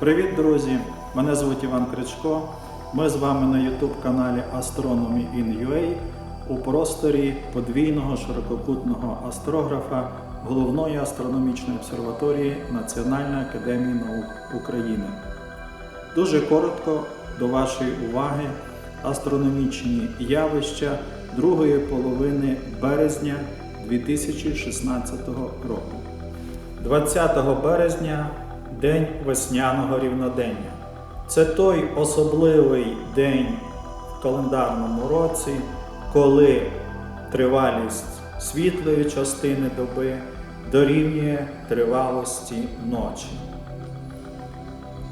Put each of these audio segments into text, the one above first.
Привіт, друзі! Мене звуть Іван Кричко. Ми з вами на YouTube каналі Astronomy in UA у просторі подвійного ширококутного астрографа Головної астрономічної обсерваторії Національної академії наук України. Дуже коротко до вашої уваги астрономічні явища другої половини березня 2016 року. 20 березня День весняного рівнодення. Це той особливий день в календарному році, коли тривалість світлої частини доби дорівнює тривалості ночі.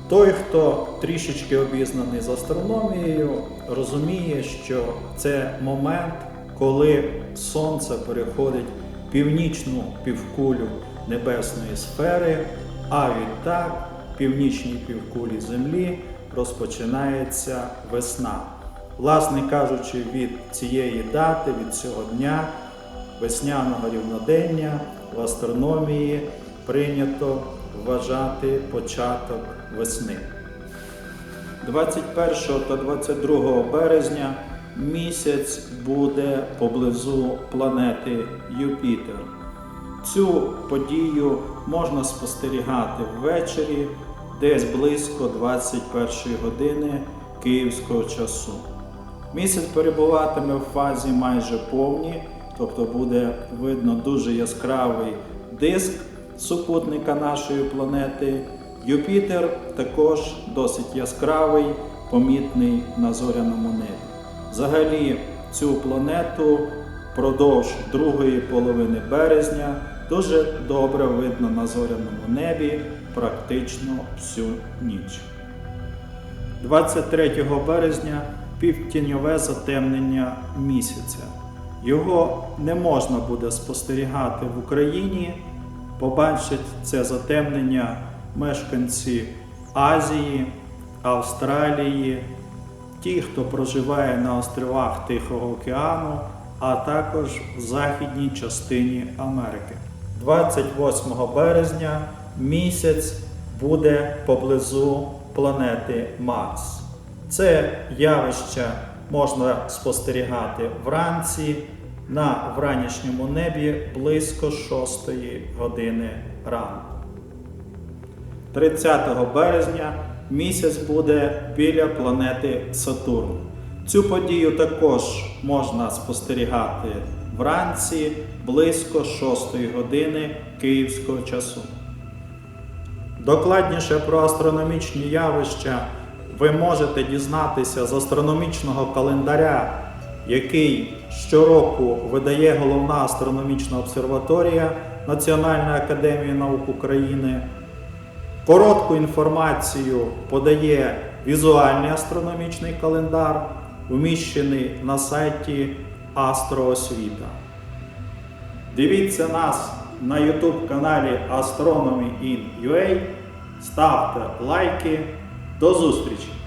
Той, хто трішечки обізнаний з астрономією, розуміє, що це момент, коли Сонце переходить північну півкулю небесної сфери, а відтак в північній півкулі Землі розпочинається весна. Власне кажучи, від цієї дати, від цього дня весняного рівнодення в астрономії прийнято вважати початок весни. 21 та 22 березня місяць буде поблизу планети Юпітер. Цю подію можна спостерігати ввечері десь близько 21 години київського часу. Місяць перебуватиме в фазі майже повні, тобто буде видно дуже яскравий диск супутника нашої планети. Юпітер також досить яскравий, помітний на зоряному небі. Взагалі, цю планету впродовж другої половини березня дуже добре видно на зоряному небі практично всю ніч. 23 березня півтіньове затемнення місяця. Його не можна буде спостерігати в Україні. Побачать це затемнення мешканці Азії, Австралії, ті, хто проживає на островах Тихого океану, а також в західній частині Америки. 28 березня місяць буде поблизу планети Марс. Це явище можна спостерігати вранці на вранішньому небі близько 6 години ранку. 30 березня місяць буде біля планети Сатурн. Цю подію також можна спостерігати вранці близько 6 години київського часу. Докладніше про астрономічні явища ви можете дізнатися з астрономічного календаря, який щороку видає головна астрономічна обсерваторія Національної академії наук України. Коротку інформацію подає візуальний астрономічний календар, вміщений на сайті Астроосвіта. Дивіться нас на YouTube каналі Astronomy in UA. Ставте лайки. До зустрічі!